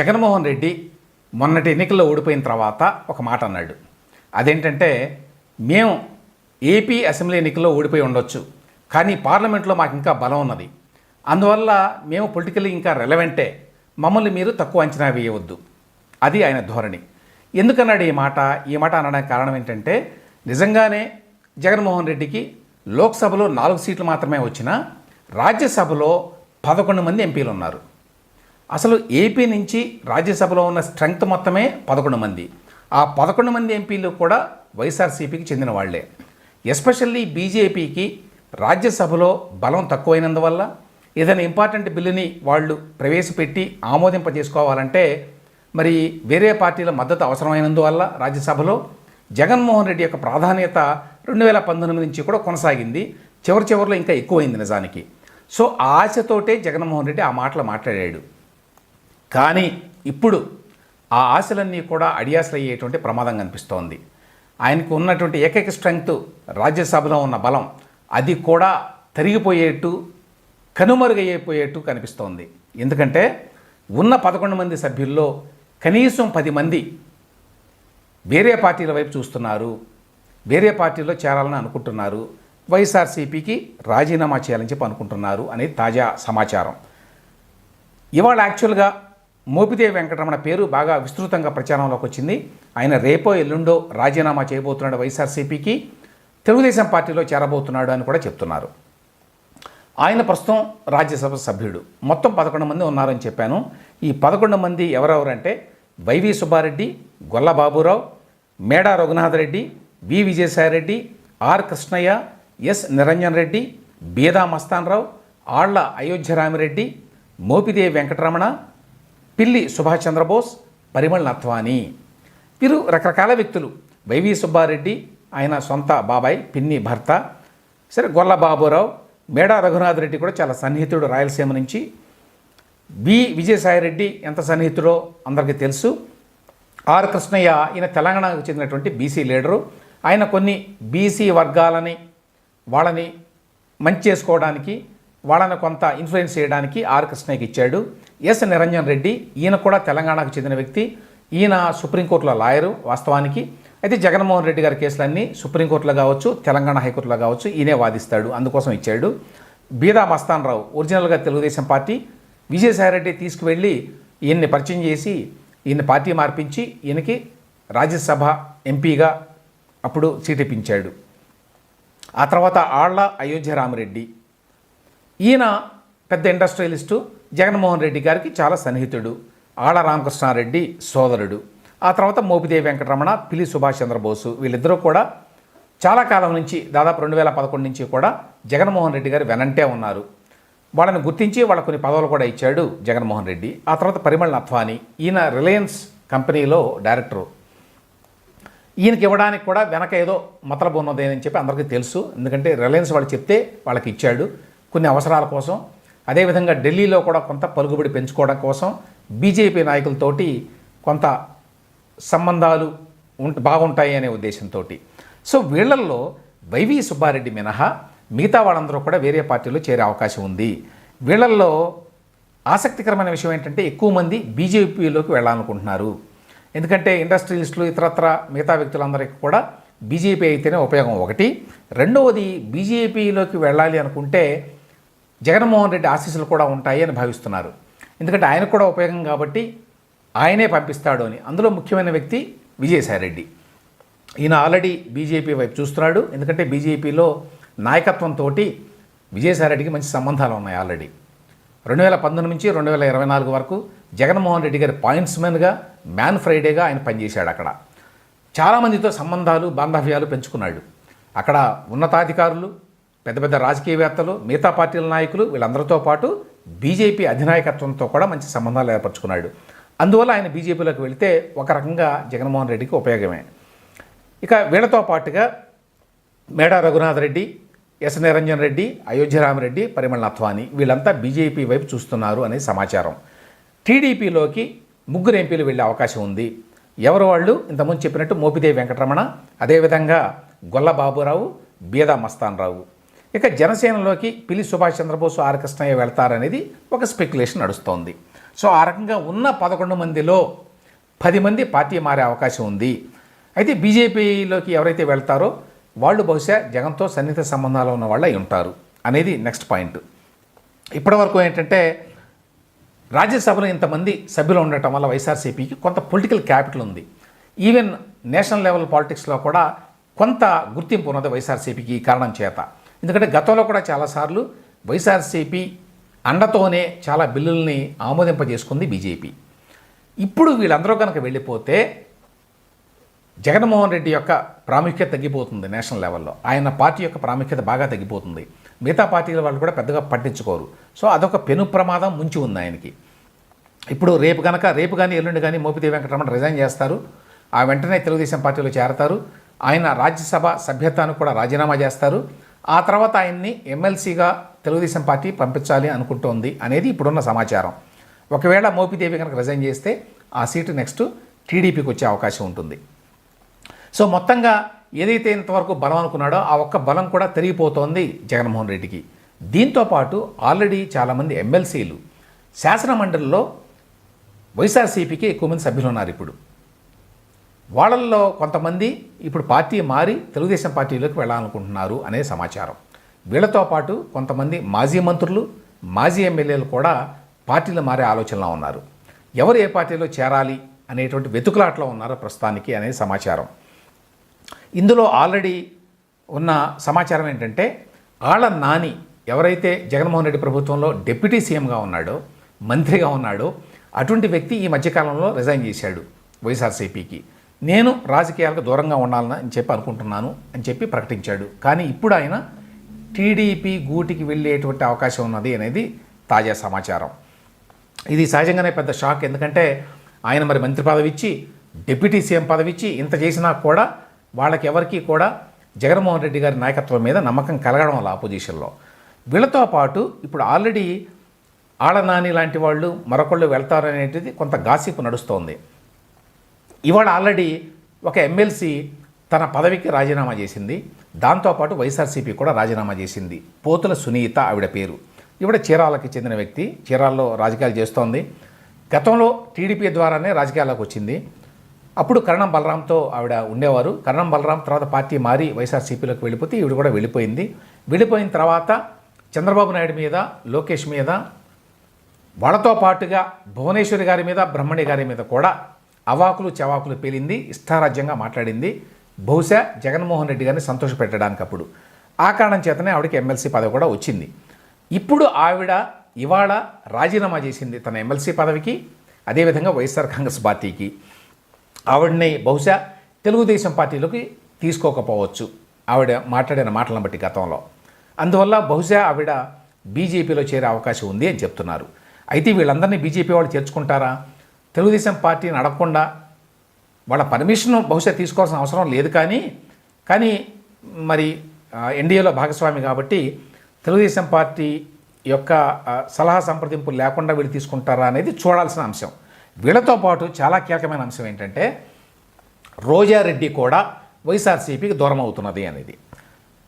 జగన్మోహన్ రెడ్డి మొన్నటి ఎన్నికల్లో ఓడిపోయిన తర్వాత ఒక మాట అన్నాడు. అదేంటంటే మేము ఏపీ అసెంబ్లీ ఎన్నికల్లో ఓడిపోయి ఉండొచ్చు కానీ పార్లమెంట్లో మాకు ఇంకా బలం ఉన్నది. అందువల్ల మేము పొలిటికల్లీ ఇంకా రెలవెంటే మమ్మల్ని మీరు తక్కువ అంచనా వేయవద్దు. అది ఆయన ధోరణి. ఎందుకన్నాడు ఈ మాట? ఈ మాట అనడానికి కారణం ఏంటంటే నిజంగానే జగన్మోహన్ రెడ్డికి లోక్సభలో నాలుగు సీట్లు మాత్రమే వచ్చినా రాజ్యసభలో పదకొండు మంది ఎంపీలు ఉన్నారు అసలు ఏపీ నుంచి రాజ్యసభలో ఉన్న స్ట్రెంగ్త్ మొత్తమే పదకొండు మంది. ఆ పదకొండు మంది ఎంపీలు కూడా వైఎస్ఆర్సీపీకి చెందిన వాళ్ళే ఎస్పెషల్లీ బీజేపీకి రాజ్యసభలో బలం తక్కువైనందువల్ల ఏదైనా ఇంపార్టెంట్ బిల్లుని వాళ్ళు ప్రవేశపెట్టి ఆమోదింపజేసుకోవాలంటే మరి వేరే పార్టీల మద్దతు అవసరమైనందువల్ల రాజ్యసభలో జగన్మోహన్ రెడ్డి యొక్క ప్రాధాన్యత రెండు వేల పంతొమ్మిది నుంచి కూడా కొనసాగింది. చివరి చివరిలో ఇంకా ఎక్కువైంది నిజానికి. సో ఆ ఆశతోటే జగన్మోహన్ రెడ్డి ఆ మాటలు మాట్లాడాడు. కానీ ఇప్పుడు ఆ ఆశలన్నీ కూడా అడియాసలు అయ్యేటువంటి ప్రమాదం కనిపిస్తోంది. ఆయనకు ఉన్నటువంటి ఏకైక స్ట్రెంగ్త్ రాజ్యసభలో ఉన్న బలం. అది కూడా తరిగిపోయేట్టు కనుమరుగైపోయేట్టు కనిపిస్తోంది. ఎందుకంటే ఉన్న పదకొండు మంది సభ్యుల్లో కనీసం పది మంది వేరే పార్టీల వైపు చూస్తున్నారు. వేరే పార్టీలో చేరాలని అనుకుంటున్నారు. వైఎస్ఆర్సీపీకి రాజీనామా చేయాలని చెప్పి అనుకుంటున్నారు అనేది తాజా సమాచారం. ఇవాళ యాక్చువల్గా మోపిదేవి వెంకటరమణ పేరు బాగా విస్తృతంగా ప్రచారంలోకి వచ్చింది. ఆయన రేపో ఎల్లుండో రాజీనామా చేయబోతున్నాడు వైఎస్ఆర్సీపీకి. తెలుగుదేశం పార్టీలో చేరబోతున్నాడు అని కూడా చెప్తున్నారు. ఆయన ప్రస్తుతం రాజ్యసభ సభ్యుడు. మొత్తం పదకొండు మంది ఉన్నారని చెప్పాను. ఈ పదకొండు మంది ఎవరెవరంటే YV Subbareddy Golla Baburao Meda Raghunathreddy V Vijayasaireddy R Krishnaiah S Niranjan Reddy Beeda Mastanrao Alla Ayodhyaramireddy Mopidevi Venkataramana Pilli Subhash Chandrabose Parimal Natwani వీరు రకరకాల వ్యక్తులు. వైవి సుబ్బారెడ్డి ఆయన సొంత బాబాయ్ పిన్ని భర్త. సరే గొల్ల బాబురావు మేడా రఘునాథ్ రెడ్డి కూడా చాలా సన్నిహితుడు రాయలసీమ నుంచి. బి. విజయసాయిరెడ్డి ఎంత సన్నిహితుడో అందరికీ తెలుసు. ఆర్. కృష్ణయ్య ఈయన తెలంగాణకు చెందినటువంటి బీసీ లీడరు. ఆయన కొన్ని బీసీ వర్గాలని వాళ్ళని మంచి చేసుకోవడానికి వాళ్ళని కొంత ఇన్ఫ్లుయెన్స్ చేయడానికి ఆర్. కృష్ణయ్యకి ఇచ్చాడు. ఎస్ నిరంజన్ రెడ్డి ఈయన కూడా తెలంగాణకు చెందిన వ్యక్తి. ఈయన సుప్రీంకోర్టులో లాయరు వాస్తవానికి. అయితే జగన్మోహన్ రెడ్డి గారి కేసులన్నీ సుప్రీంకోర్టులో కావచ్చు తెలంగాణ హైకోర్టులో కావచ్చు ఈయనే వాదిస్తాడు అందుకోసం ఇచ్చాడు. బీదా మస్తాన్ రావు ఒరిజినల్గా తెలుగుదేశం పార్టీ. విజయసాయిరెడ్డి తీసుకువెళ్ళి ఈయన్ని పరిచయం చేసి ఈయన పార్టీ మార్పించి ఈయనకి రాజ్యసభ ఎంపీగా అప్పుడు సీటిప్పించాడు ఆ తర్వాత ఆళ్ళ అయోధ్య రామరెడ్డి. ఈయన పెద్ద ఇండస్ట్రియలిస్టు జగన్మోహన్ రెడ్డి గారికి చాలా సన్నిహితుడు ఆళ్ళ రామకృష్ణారెడ్డి సోదరుడు. ఆ తర్వాత మోపిదేవి వెంకటరమణ పిల్లి సుభాష్ చంద్రబోసు వీళ్ళిద్దరూ కూడా చాలా కాలం నుంచి దాదాపు రెండు వేల పదకొండు నుంచి కూడా జగన్మోహన్ రెడ్డి గారు వెనంటే ఉన్నారు. వాళ్ళని గుర్తించి వాళ్ళ కొన్ని పదవులు కూడా ఇచ్చాడు జగన్మోహన్ రెడ్డి. ఆ తర్వాత పరిమళ నత్వాని ఈయన రిలయన్స్ కంపెనీలో డైరెక్టరు. ఈయనకి ఇవ్వడానికి కూడా వెనక ఏదో మతలబు ఉన్నదేనని చెప్పి అందరికీ తెలుసు. ఎందుకంటే రిలయన్స్ వాళ్ళు చెప్తే వాళ్ళకి ఇచ్చాడు. కొన్ని అవసరాల కోసం అదేవిధంగా ఢిల్లీలో కూడా కొంత పలుకుబడి పెంచుకోవడం కోసం బీజేపీ నాయకులతోటి కొంత సంబంధాలు ఉంట బాగుంటాయి అనే ఉద్దేశంతో సో వీళ్ళల్లో వైవి సుబ్బారెడ్డి మినహా మిగతా వాళ్ళందరూ కూడా వేరే పార్టీలో చేరే అవకాశం ఉంది. వీళ్ళల్లో ఆసక్తికరమైన విషయం ఏంటంటే ఎక్కువ మంది బీజేపీలోకి వెళ్ళాలనుకుంటున్నారు. ఎందుకంటే ఇండస్ట్రియలిస్టులు ఇతరత్ర మిగతా వ్యక్తులందరికీ కూడా బీజేపీ అయితేనే ఉపయోగం ఒకటి. రెండవది బీజేపీలోకి వెళ్ళాలి అనుకుంటే జగన్మోహన్ రెడ్డి ఆశీస్సులు కూడా ఉంటాయి అని భావిస్తున్నారు. ఎందుకంటే ఆయన కూడా ఉపయోగం కాబట్టి ఆయనే పంపిస్తాడు అని. అందులో ముఖ్యమైన వ్యక్తి విజయసాయిరెడ్డి ఈయన ఆల్రెడీ బీజేపీ వైపు చూస్తున్నాడు. ఎందుకంటే బీజేపీలో నాయకత్వంతో విజయసాయిరెడ్డికి మంచి సంబంధాలు ఉన్నాయి ఆల్రెడీ. రెండు వేల పంతొమ్మిది నుంచి రెండు వేల ఇరవై నాలుగు వరకు జగన్మోహన్ రెడ్డి గారి పాయింట్స్ మ్యాన్గా మ్యాన్ ఫ్రైడేగా ఆయన పనిచేశాడు అక్కడ. చాలామందితో సంబంధాలు బాంధవ్యాలు పెంచుకున్నాడు. అక్కడ ఉన్నతాధికారులు పెద్ద పెద్ద రాజకీయవేత్తలు మిగతా పార్టీల నాయకులు వీళ్ళందరితో పాటు బీజేపీ అధినాయకత్వంతో కూడా మంచి సంబంధాలు ఏర్పరచుకున్నాడు. అందువల్ల ఆయన బీజేపీలోకి వెళితే ఒక రకంగా జగన్మోహన్ రెడ్డికి ఉపయోగమే. ఇక వీళ్ళతో పాటుగా మేడా రఘునాథ్ రెడ్డి ఎస్ నిరంజన్ రెడ్డి అయోధ్యరామరెడ్డి పరిమళ నత్వాని వీళ్ళంతా బీజేపీ వైపు చూస్తున్నారు అనే సమాచారం. టీడీపీలోకి ముగ్గురు ఎంపీలు వెళ్ళే అవకాశం ఉంది. ఎవరు వాళ్ళు? ఇంతకుముందు చెప్పినట్టు మోపిదేవి వెంకటరమణ అదేవిధంగా గొల్ల బాబురావు బీదా మస్తాన్ రావు. ఇక జనసేనలోకి పిల్లి సుభాష్ చంద్రబోస్ ఆర్ కృష్ణయ్య వెళ్తారనేది ఒక స్పెక్యులేషన్ నడుస్తోంది. సో ఆ రకంగా ఉన్న పదకొండు మందిలో పది మంది పార్టీ మారే అవకాశం ఉంది. అయితే బీజేపీలోకి ఎవరైతే వెళ్తారో వాళ్ళు బహుశా జగన్తో సన్నిహిత సంబంధాలు ఉన్న వాళ్ళు ఉంటారు అనేది నెక్స్ట్ పాయింట్ ఇప్పటివరకు ఏంటంటే రాజ్యసభలో ఇంతమంది సభ్యులు ఉండటం వల్ల వైఎస్ఆర్సీపీకి కొంత పొలిటికల్ క్యాపిటల్ ఉంది. ఈవెన్ నేషనల్ లెవెల్ పాలిటిక్స్లో కూడా కొంత గుర్తింపు ఉన్నది వైఎస్ఆర్సీపీకి ఈ కారణం చేత. ఎందుకంటే గతంలో కూడా చాలాసార్లు వైఎస్ఆర్సీపీ అండతోనే చాలా బిల్లుల్ని ఆమోదింపజేసుకుంది బీజేపీ. ఇప్పుడు వీళ్ళందరూ కనుక వెళ్ళిపోతే జగన్మోహన్ రెడ్డి యొక్క ప్రాముఖ్యత తగ్గిపోతుంది నేషనల్ లెవెల్లో. ఆయన పార్టీ యొక్క ప్రాముఖ్యత బాగా తగ్గిపోతుంది. మిగతా పార్టీల వాళ్ళు కూడా పెద్దగా పట్టించుకోరు. సో అదొక పెను ప్రమాదం ముంచి ఉంది ఆయనకి. ఇప్పుడు రేపు కనుక రేపు కానీ ఎల్లుండి కానీ మోపిదేవి వెంకటరమణ రిజైన్ చేస్తారు. ఆ వెంటనే తెలుగుదేశం పార్టీలో చేరతారు. ఆయన రాజ్యసభ సభ్యత్వానికి కూడా రాజీనామా చేస్తారు. ఆ తర్వాత ఆయన్ని ఎమ్మెల్సీగా తెలుగుదేశం పార్టీ పంపించాలి అనుకుంటోంది అనేది ఇప్పుడున్న సమాచారం. ఒకవేళ మోపిదేవి కనుక రిజైన్ చేస్తే ఆ సీటు నెక్స్ట్ టీడీపీకి వచ్చే అవకాశం ఉంటుంది. సో మొత్తంగా ఏదైతే ఇంతవరకు బలం అనుకున్నాడో ఆ ఒక్క బలం కూడా తిరిగిపోతోంది జగన్మోహన్ రెడ్డికి. దీంతో పాటు ఆల్రెడీ చాలామంది ఎమ్మెల్సీలు శాసన మండలిలో వైఎస్ఆర్సీపీకి ఎక్కువ మంది సభ్యులు ఉన్నారు ఇప్పుడు. వాళ్ళల్లో కొంతమంది ఇప్పుడు పార్టీ మారి తెలుగుదేశం పార్టీలోకి వెళ్ళాలనుకుంటున్నారు అనే సమాచారం. వీళ్ళతో పాటు కొంతమంది మాజీ మంత్రులు మాజీ ఎమ్మెల్యేలు కూడా పార్టీలు మారే ఆలోచనలో ఉన్నారు. ఎవరు ఏ పార్టీలో చేరాలి అనేటువంటి వెతుకులాట్లో ఉన్నారు ప్రస్తుతానికి అనే సమాచారం. ఇందులో ఆల్రెడీ ఉన్న సమాచారం ఏంటంటే ఆళ్ళ నాని ఎవరైతే జగన్మోహన్ రెడ్డి ప్రభుత్వంలో డిప్యూటీ సీఎంగా ఉన్నాడో మంత్రిగా ఉన్నాడో అటువంటి వ్యక్తి ఈ మధ్యకాలంలో రిజైన్ చేశాడు వైఎస్ఆర్సీపీకి. నేను రాజకీయాలకు దూరంగా ఉండాలని అని చెప్పి అనుకుంటున్నాను అని చెప్పి ప్రకటించాడు. కానీ ఇప్పుడు ఆయన టీడీపీ గూటికి వెళ్ళేటువంటి అవకాశం ఉన్నది అనేది తాజా సమాచారం. ఇది సహజంగానే పెద్ద షాక్. ఎందుకంటే ఆయన మరి మంత్రి పదవి ఇచ్చి డిప్యూటీ సీఎం పదవి ఇచ్చి ఇంత చేసినా కూడా వాళ్ళకి ఎవరికి కూడా జగన్మోహన్ రెడ్డి గారి నాయకత్వం మీద నమ్మకం కలగడం వల్ల ఆపోజిషన్లో వీళ్ళతో పాటు ఇప్పుడు ఆల్రెడీ ఆళ్ళనాని లాంటి వాళ్ళు మరొకళ్ళు వెళ్తారనేటిది కొంత గాసిపు నడుస్తోంది. ఇవాళ ఆల్రెడీ ఒక ఎమ్మెల్సీ తన పదవికి రాజీనామా చేసింది. దాంతోపాటు వైఎస్ఆర్సీపీ కూడా రాజీనామా చేసింది. పోతుల సునీత ఆవిడ పేరు. ఇవిడ చీరాలకి చెందిన వ్యక్తి. చీరాల్లో రాజకీయాలు చేస్తోంది. గతంలో టీడీపీ ద్వారానే రాజకీయాలకు వచ్చింది. అప్పుడు కరణం బలరాంతో ఆవిడ ఉండేవారు. కరణం బలరాం తర్వాత పార్టీ మారి వైఎస్ఆర్సీపీలోకి వెళ్ళిపోతే ఈవిడ కూడా వెళ్ళిపోయింది. వెళ్ళిపోయిన తర్వాత చంద్రబాబు నాయుడు మీద లోకేష్ మీద వాళ్ళతో పాటుగా భువనేశ్వరి గారి మీద బ్రహ్మణి గారి మీద కూడా అవాకులు చవాకులు పేలింది ఇష్టారాజ్యంగా మాట్లాడింది. బహుశా జగన్మోహన్ రెడ్డి గారిని సంతోషపెట్టడానికి అప్పుడు. ఆ కారణం చేతనే ఆవిడకి ఎమ్మెల్సీ పదవి కూడా వచ్చింది. ఇప్పుడు ఆవిడ ఇవాళ రాజీనామా చేసింది తన ఎమ్మెల్సీ పదవికి అదేవిధంగా వైఎస్ఆర్ కాంగ్రెస్ పార్టీకి. ఆవిడని బహుశా తెలుగుదేశం పార్టీలోకి తీసుకోకపోవచ్చు ఆవిడ మాట్లాడిన మాటలను బట్టి గతంలో. అందువల్ల బహుశా ఆవిడ బీజేపీలో చేరే అవకాశం ఉంది అని చెప్తున్నారు. అయితే వీళ్ళందరినీ బీజేపీ వాళ్ళు చేర్చుకుంటారా? తెలుగుదేశం పార్టీ నడపకుండా వాళ్ళ పర్మిషన్ బహుశా తీసుకోవాల్సిన అవసరం లేదు కానీ కానీ మరి ఎన్డీఏలో భాగస్వామి కాబట్టి తెలుగుదేశం పార్టీ యొక్క సలహా సంప్రదింపులు లేకుండా వీళ్ళు తీసుకుంటారా అనేది చూడాల్సిన అంశం. వీళ్ళతో పాటు చాలా కీలకమైన అంశం ఏంటంటే రోజారెడ్డి కూడా వైఎస్ఆర్సీపీకి దూరం అవుతున్నది అనేది.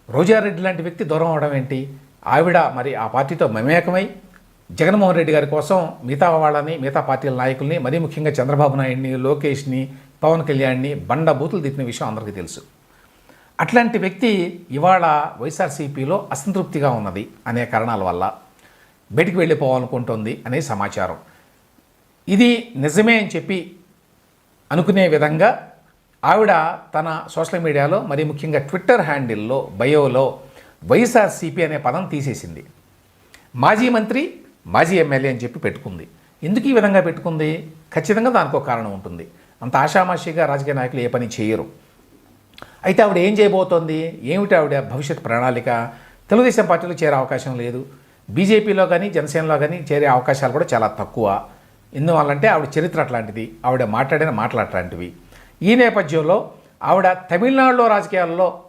రోజారెడ్డి లాంటి వ్యక్తి దూరం అవడం ఏంటి? ఆవిడ మరి ఆ పార్టీతో మమేకమై జగన్మోహన్ రెడ్డి గారి కోసం మిగతా వాళ్ళని మిగతా పార్టీల నాయకుల్ని మరీ ముఖ్యంగా చంద్రబాబు నాయుడిని లోకేష్ని పవన్ కళ్యాణ్ని బండ బూతులు తిట్టిన విషయం అందరికీ తెలుసు. అట్లాంటి వ్యక్తి ఇవాళ వైఎస్ఆర్సీపీలో అసంతృప్తిగా ఉన్నది అనే కారణాల వల్ల బయటికి వెళ్ళిపోవాలనుకుంటోంది అనే సమాచారం. ఇది నిజమే అని చెప్పి అనుకునే విధంగా ఆవిడ తన సోషల్ మీడియాలో మరి ముఖ్యంగా ట్విట్టర్ హ్యాండిల్లో బయోలో వైఎస్ఆర్సీపీ అనే పదం తీసేసింది. మాజీ మంత్రి మాజీ ఎమ్మెల్యే అని చెప్పి పెట్టుకుంది. ఎందుకు ఈ విధంగా పెట్టుకుంది? ఖచ్చితంగా దానికి ఒక కారణం ఉంటుంది. అంత ఆషామాషిగా రాజకీయ నాయకులు ఏ పని చేయరు. అయితే ఆవిడ ఏం చేయబోతోంది? ఏమిటి ఆవిడ భవిష్యత్ ప్రణాళిక? తెలుగుదేశం పార్టీలో చేరే అవకాశం లేదు. బీజేపీలో కానీ జనసేనలో కానీ చేరే అవకాశాలు కూడా చాలా తక్కువ. ఎందువల్లంటే ఆవిడ చరిత్ర అట్లాంటిది. ఆవిడ మాట్లాడిన మాటలు అట్లాంటివి. ఈ నేపథ్యంలో ఆవిడ తమిళనాడులో రాజకీయాల్లో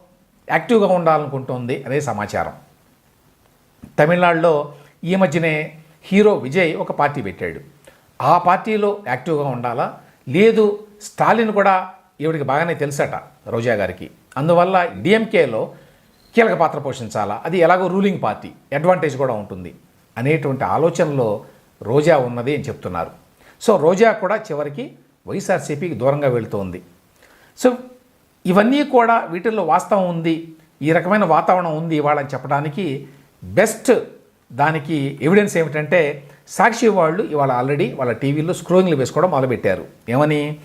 యాక్టివ్గా ఉండాలనుకుంటోంది అనే సమాచారం. తమిళనాడులో ఈ మధ్యనే హీరో విజయ్ ఒక పార్టీ పెట్టాడు. ఆ పార్టీలో యాక్టివ్గా ఉండాలా? లేదు స్టాలిన్ కూడా ఈవిడికి బాగానే తెలుసట రోజా గారికి. అందువల్ల డిఎంకేలో కీలక పాత్ర పోషించాలా? అది ఎలాగో రూలింగ్ పార్టీ అడ్వాంటేజ్ కూడా ఉంటుంది అనేటువంటి ఆలోచనలో రోజా ఉన్నది అని చెప్తున్నారు. సో రోజా కూడా చివరికి వైఎస్ఆర్సీపీకి దూరంగా వెళుతోంది. సో ఇవన్నీ కూడా వీటిల్లో వాస్తవం ఉంది ఈ రకమైన వాతావరణం ఉంది ఇవాళని చెప్పడానికి బెస్ట్ దానికి ఎవిడెన్స్ ఏమిటంటే సాక్షి వాళ్ళు ఇవాళ ఆల్రెడీ వాళ్ళ టీవీలో స్క్రోయింగ్లు వేసుకోవడం మొదలుపెట్టారు. ఏమని?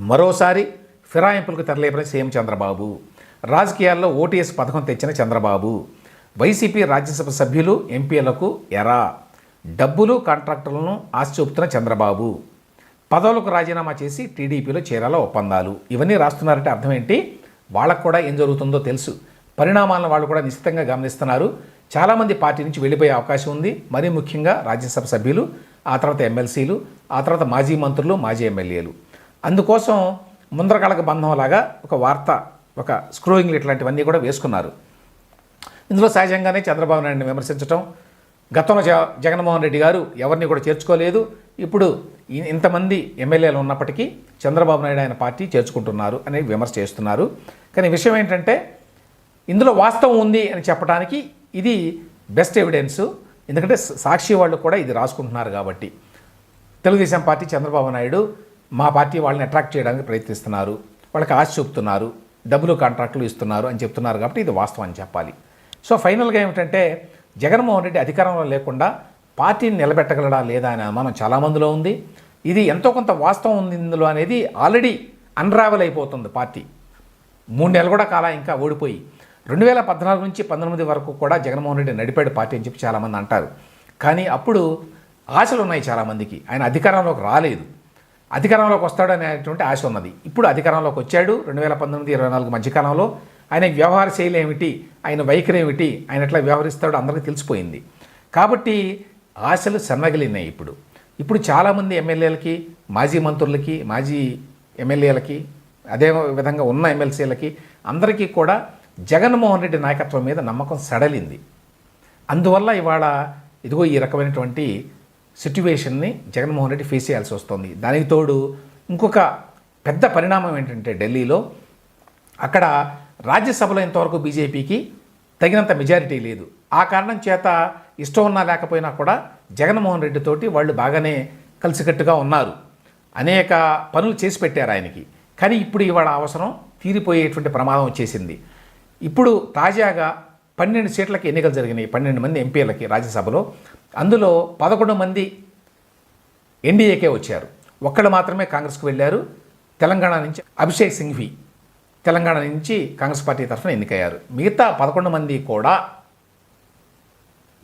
మరోసారి ఫిరాయింపులకు తెరలేపిన సీఎం చంద్రబాబు రాజకీయాల్లో ఓటీఎస్ పథకం తెచ్చిన చంద్రబాబు వైసీపీ రాజ్యసభ సభ్యులు ఎంపీలకు ఎరా డబ్బులు కాంట్రాక్టర్లను ఆశ చూపుతున్న చంద్రబాబు పదవులకు రాజీనామా చేసి టీడీపీలో చేరాల ఒప్పందాలు. ఇవన్నీ రాస్తున్నారంటే అర్థం ఏంటి? వాళ్ళకు కూడా ఏం జరుగుతుందో తెలుసు. పరిణామాలను వాళ్ళు కూడా నిశ్చితంగా గమనిస్తున్నారు. చాలామంది పార్టీ నుంచి వెళ్ళిపోయే అవకాశం ఉంది. మరీ ముఖ్యంగా రాజ్యసభ సభ్యులు ఆ తర్వాత ఎమ్మెల్సీలు ఆ తర్వాత మాజీ మంత్రులు మాజీ ఎమ్మెల్యేలు. అందుకోసం ముందరకాలకు బంధంలాగా ఒక వార్త ఒక స్క్రోయింగ్లు ఇట్లాంటివన్నీ కూడా వేసుకున్నారు. ఇందులో సహజంగానే చంద్రబాబు నాయుడిని విమర్శించడం గతంలో జ జగన్మోహన్ రెడ్డి గారు ఎవరిని కూడా చేర్చుకోలేదు. ఇప్పుడు ఇంతమంది ఎమ్మెల్యేలు ఉన్నప్పటికీ చంద్రబాబు నాయుడు ఆయన పార్టీ చేర్చుకుంటున్నారు అనే విమర్శ చేస్తున్నారు. కానీ విషయం ఏంటంటే ఇందులో వాస్తవం ఉంది అని చెప్పడానికి ఇది బెస్ట్ ఎవిడెన్స్ ఎందుకంటే సాక్షి వాళ్ళు కూడా ఇది రాసుకుంటున్నారు కాబట్టి. తెలుగుదేశం పార్టీ చంద్రబాబు నాయుడు మా పార్టీ వాళ్ళని అట్రాక్ట్ చేయడానికి ప్రయత్నిస్తున్నారు. వాళ్ళకి ఆశ చూపుతున్నారు. డబ్బులు కాంట్రాక్టులు ఇస్తున్నారు అని చెప్తున్నారు కాబట్టి ఇది వాస్తవం అని చెప్పాలి. సో ఫైనల్గా ఏమిటంటే జగన్మోహన్ రెడ్డి అధికారంలో లేకుండా పార్టీని నిలబెట్టగలడా లేదా అనే అనుమానం చాలామందిలో ఉంది. ఇది ఎంతో కొంత వాస్తవం ఉంది ఇందులో అనేది ఆల్రెడీ అన్రావెల్ అయిపోతుంది పార్టీ. మూడు నెలలు కూడా కాలా ఇంకా ఓడిపోయి. రెండు వేల పద్నాలుగు నుంచి పంతొమ్మిది వరకు కూడా జగన్మోహన్ రెడ్డి నడిపాడు పార్టీ అని చెప్పి చాలామంది అంటారు. కానీ అప్పుడు ఆశలు ఉన్నాయి చాలామందికి. ఆయన అధికారంలోకి రాలేదు. అధికారంలోకి వస్తాడు అనేటువంటి ఆశ ఉన్నది. ఇప్పుడు అధికారంలోకి వచ్చాడు రెండు వేల పంతొమ్మిది ఇరవై నాలుగు మధ్యకాలంలో. ఆయన వ్యవహార శైలి ఏమిటి? ఆయన వైఖరి ఏమిటి? ఆయన ఎట్లా వ్యవహరిస్తాడో అందరికీ తెలిసిపోయింది. కాబట్టి ఆశలు సన్నగిలినాయి ఇప్పుడు. ఇప్పుడు చాలామంది ఎమ్మెల్యేలకి మాజీ మంత్రులకి మాజీ ఎమ్మెల్యేలకి అదే విధంగా ఉన్న ఎమ్మెల్సీలకి అందరికీ కూడా జగన్మోహన్ రెడ్డి నాయకత్వం మీద నమ్మకం సడలింది. అందువల్ల ఇవాళ ఇదిగో ఈ రకమైనటువంటి సిట్యువేషన్ని జగన్మోహన్ రెడ్డి ఫేస్ చేయాల్సి వస్తుంది. దానికి తోడు ఇంకొక పెద్ద పరిణామం ఏంటంటే ఢిల్లీలో అక్కడ రాజ్యసభలో ఇంతవరకు బీజేపీకి తగినంత మెజారిటీ లేదు. ఆ కారణం చేత ఇష్టం ఉన్నా లేకపోయినా కూడా జగన్మోహన్ రెడ్డితోటి వాళ్ళు బాగానే కలిసికట్టుగా ఉన్నారు. అనేక పనులు చేసి పెట్టారు ఆయనకి. కానీ ఇప్పుడు ఇవాళ అవసరం తీరిపోయేటువంటి ప్రమాదం వచ్చేసింది. ఇప్పుడు తాజాగా పన్నెండు సీట్లకి ఎన్నికలు జరిగినాయి. పన్నెండు మంది ఎంపీలకి రాజ్యసభలో. అందులో పదకొండు మంది ఎన్డీఏకే వచ్చారు. ఒక్కళ్ళు మాత్రమే కాంగ్రెస్కు వెళ్ళారు. తెలంగాణ నుంచి అభిషేక్ సింఘ్వి తెలంగాణ నుంచి కాంగ్రెస్ పార్టీ తరఫున ఎన్నికయ్యారు. మిగతా పదకొండు మంది కూడా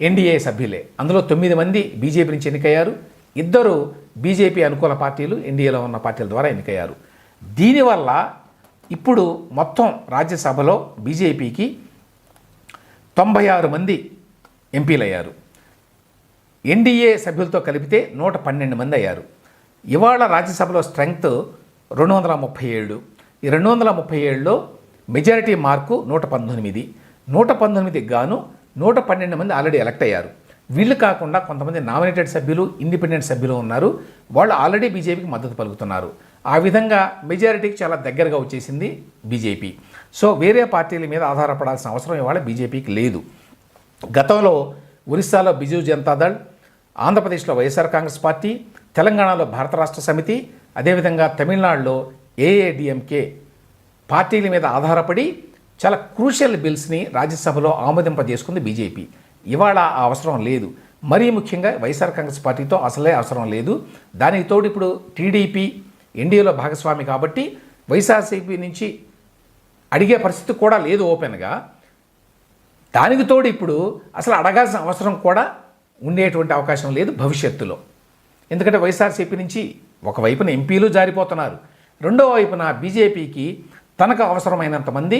ఎన్డీఏ సభ్యులే. అందులో తొమ్మిది మంది బీజేపీ నుంచి ఎన్నికయ్యారు. ఇద్దరు బీజేపీ అనుకూల పార్టీలు ఎన్డీఏలో ఉన్న పార్టీల ద్వారా ఎన్నికయ్యారు. దీనివల్ల ఇప్పుడు మొత్తం రాజ్యసభలో బీజేపీకి తొంభై ఆరు మంది ఎంపీలు అయ్యారు ఎన్డీఏ సభ్యులతో కలిపితే నూట పన్నెండు మంది అయ్యారు. ఇవాళ రాజ్యసభలో స్ట్రెంగ్త్ రెండు వందల ముప్పై ఏడు. ఈ రెండు వందల ముప్పై ఏడులో మెజారిటీ మార్కు నూట పంతొమ్మిది. నూట పంతొమ్మిదికి గాను నూట పన్నెండు మంది ఆల్రెడీ ఎలక్ట్ అయ్యారు. వీళ్ళు కాకుండా కొంతమంది నామినేటెడ్ సభ్యులు ఇండిపెండెంట్ సభ్యులు ఉన్నారు. వాళ్ళు ఆల్రెడీ బీజేపీకి మద్దతు పలుకుతున్నారు. ఆ విధంగా మెజారిటీకి చాలా దగ్గరగా వచ్చేసింది బీజేపీ సో వేరే పార్టీల మీద ఆధారపడాల్సిన అవసరం ఇవాళ బీజేపీకి లేదు. గతంలో ఒరిస్సాలో బిజు జనతాదళ్ ఆంధ్రప్రదేశ్లో వైఎస్ఆర్ కాంగ్రెస్ పార్టీ తెలంగాణలో భారత రాష్ట్ర సమితి అదేవిధంగా తమిళనాడులో ఏఏడిఎంకే పార్టీల మీద ఆధారపడి చాలా క్రూషియల్ బిల్స్ని రాజ్యసభలో ఆమోదింపజేసుకుంది బీజేపీ ఇవాళ ఆ అవసరం లేదు. మరీ ముఖ్యంగా వైఎస్ఆర్ కాంగ్రెస్ పార్టీతో అసలే అవసరం లేదు. దానికి తోడు ఇప్పుడు టీడీపీ ఎన్డీఏలో భాగస్వామి కాబట్టి వైఎస్ఆర్సీపీ నుంచి అడిగే పరిస్థితి కూడా లేదు ఓపెన్గా. దానికి తోడు ఇప్పుడు అసలు అడగాల్సిన అవసరం కూడా ఉండేటువంటి అవకాశం లేదు భవిష్యత్తులో. ఎందుకంటే వైఎస్ఆర్సీపీ నుంచి ఒకవైపున ఎంపీలు జారిపోతున్నారు. రెండో వైపున బీజేపీకి తనకు అవసరమైనంతమంది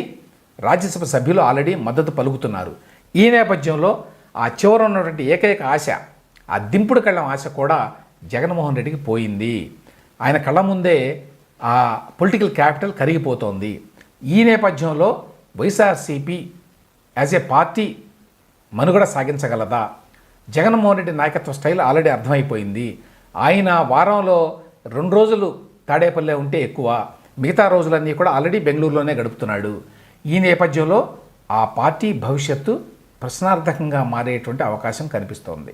రాజ్యసభ సభ్యులు ఆల్రెడీ మద్దతు పలుకుతున్నారు. ఈ నేపథ్యంలో ఆ చివర ఉన్నటువంటి ఏకైక ఆశ ఆ దింపుడు కళ్ళం ఆశ కూడా జగన్మోహన్ రెడ్డికి పోయింది. ఆయన కళ్ళ ముందే ఆ పొలిటికల్ క్యాపిటల్ కరిగిపోతోంది. ఈ నేపథ్యంలో వైఎస్ఆర్సీపీ యాజ్ ఏ పార్టీ మనుగడ సాగించగలదా? జగన్మోహన్ రెడ్డి నాయకత్వ స్టైల్ ఆల్రెడీ అర్థమైపోయింది. ఆయన వారంలో రెండు రోజులు తాడేపల్లె ఉంటే ఎక్కువ. మిగతా రోజులన్నీ కూడా ఆల్రెడీ బెంగళూరులోనే గడుపుతున్నాడు. ఈ నేపథ్యంలో ఆ పార్టీ భవిష్యత్తు ప్రశ్నార్థకంగా మారేటువంటి అవకాశం కనిపిస్తోంది.